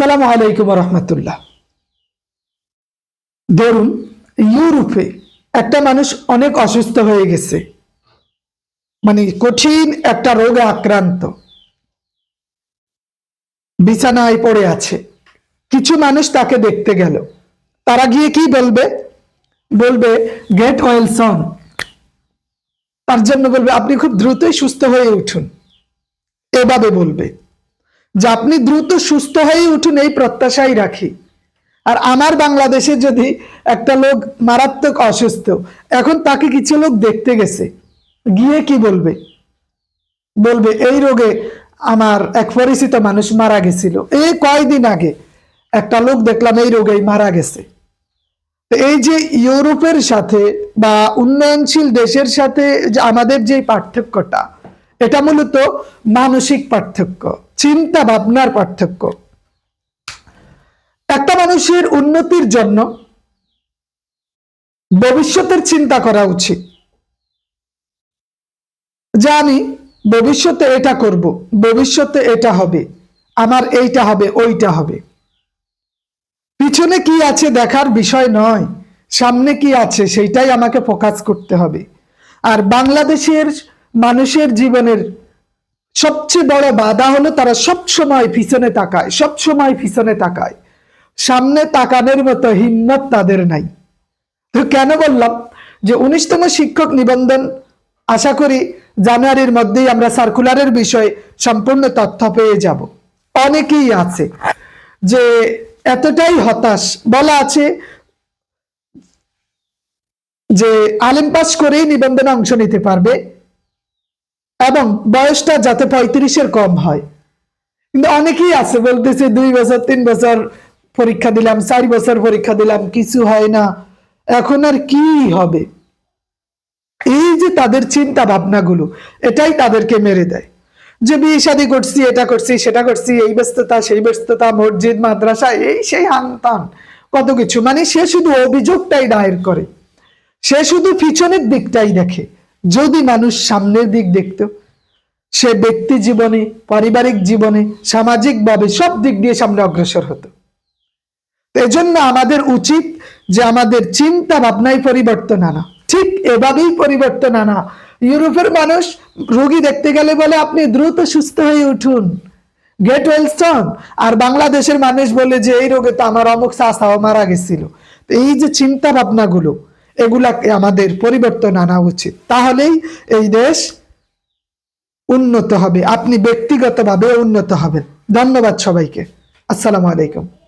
আসসালামু আলাইকুম রহমতুল্লাহ। ধরুন, ইউরোপে একটা মানুষ অনেক অসুস্থ হয়ে গেছে। মানে কঠিন একটা রোগে আক্রান্ত। বিছানায় পড়ে আছে। কিছু মানুষ তাকে দেখতে গেল। তারা গিয়ে কি বলবে? বলবে গেট ওয়েলসন তার জন্য বলবে, আপনি খুব দ্রুতই সুস্থ হয়ে উঠুন। এভাবে বলবে। যে আপনি দ্রুত সুস্থ হয়ে উঠুন এই প্রত্যাশাই রাখি। আর আমার বাংলাদেশে যদি একটা লোক মারাত্মক অসুস্থ, এখন তাকে কিছু লোক দেখতে গেছে। গিয়ে কি বলবে? বলবে, এই রোগে আমার এক পরিচিত মানুষ মারা গেছিল। এই কয়দিন আগে একটা লোক দেখলাম এই রোগেই মারা গেছে। এই যে ইউরোপের সাথে বা উন্নয়নশীল দেশের সাথে আমাদের যে পার্থক্যটা, এটা মূলত মানসিক পার্থক্য। চিন্তা ভাবনার পার্থক্য। একটা মানুষের উন্নতির জন্য ভবিষ্যতের চিন্তা করা উচিত। যে আমি ভবিষ্যতে এটা করব, ভবিষ্যতে এটা হবে, আমার এইটা হবে, ওইটা হবে। পিছনে কি আছে দেখার বিষয় নয়, সামনে কি আছে সেইটাই আমাকে ফোকাস করতে হবে। আর বাংলাদেশের মানুষের জীবনের সবচেয়ে বড় বাধা হলো তারা সব সময় পিছনে তাকায় সব সময় পিছনে তাকায়। সামনে তাকানোর মতো হিম্মত তাদের নাই। তো কেন বললাম যে উনিশতম শিক্ষক নিবন্ধন, আশা করি জানুয়ারির মধ্যেই আমরা সার্কুলারের বিষয়ে সম্পূর্ণ তথ্য পেয়ে যাব। অনেকেই আছে যে এতটাই হতাশ। বলা আছে যে আলেম পাস করেই নিবন্ধনে অংশ নিতে পারবে এবং বয়সটা যাতে পঁয়ত্রিশের কম হয়। কিন্তু অনেকেই আছে, বলতেছে দুই বছর, তিন বছর পরীক্ষা দিলাম, চার বছর পরীক্ষা দিলাম, কিছু হয় না। এখন আর কি হবে? এই যে তাদের চিন্তা ভাবনাগুলো এটাই তাদেরকে মেরে দেয়। যে বিয়ে শাদি করছি, এটা করছি, সেটা করছি, এই ব্যস্ততা, সেই ব্যস্ততা, মসজিদ, মাদ্রাসা, এই সেই আনতান কত কিছু। মানে সে শুধু অভিযোগটাই দায়ের করে। সে শুধু পিছনের দিকটাই দেখে। যদি মানুষ সামনের দিক দেখত, সে ব্যক্তি জীবনে, পারিবারিক জীবনে, সামাজিকভাবে সব দিক দিয়ে সামনে অগ্রসর হতো। এজন্য আমাদের উচিত যে আমাদের চিন্তা ভাবনায় পরিবর্তন আনা। ঠিক এভাবেই পরিবর্তন আনা। ইউরোপের মানুষ রোগী দেখতে গেলে বলে, আপনি দ্রুত সুস্থ হয়ে উঠুন গেট ওয়েলস্টন আর বাংলাদেশের মানুষ বলে যে, এই রোগে তো আমার অমুক চাষাও মারা গেছিল। এই যে চিন্তা ভাবনাগুলো এগুলাকে আমাদের পরিবর্তন আনা উচিত। তাহলেই এই দেশ উন্নত হবে। আপনি ব্যক্তিগতভাবে উন্নত হবেন। ধন্যবাদ সবাইকে। আসসালামু আলাইকুম।